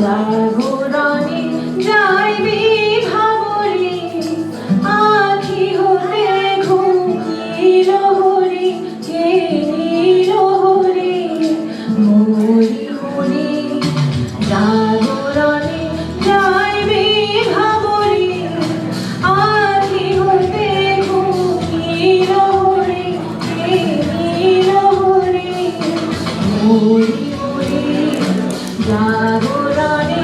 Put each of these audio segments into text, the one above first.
জাগরণে যাইবি ভাবরে, আখি হতে ঘুম রহরে কে রহরে মরি হরে জাগরণে যাইবি ভাবরে, আখি হতে ঘুম রহরে কে রহরে মরি Jaguraniya.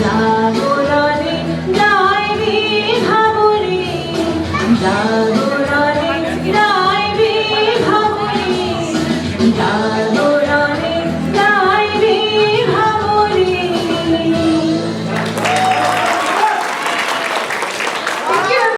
জাগরণে যায় বিধাবরে জাগরণে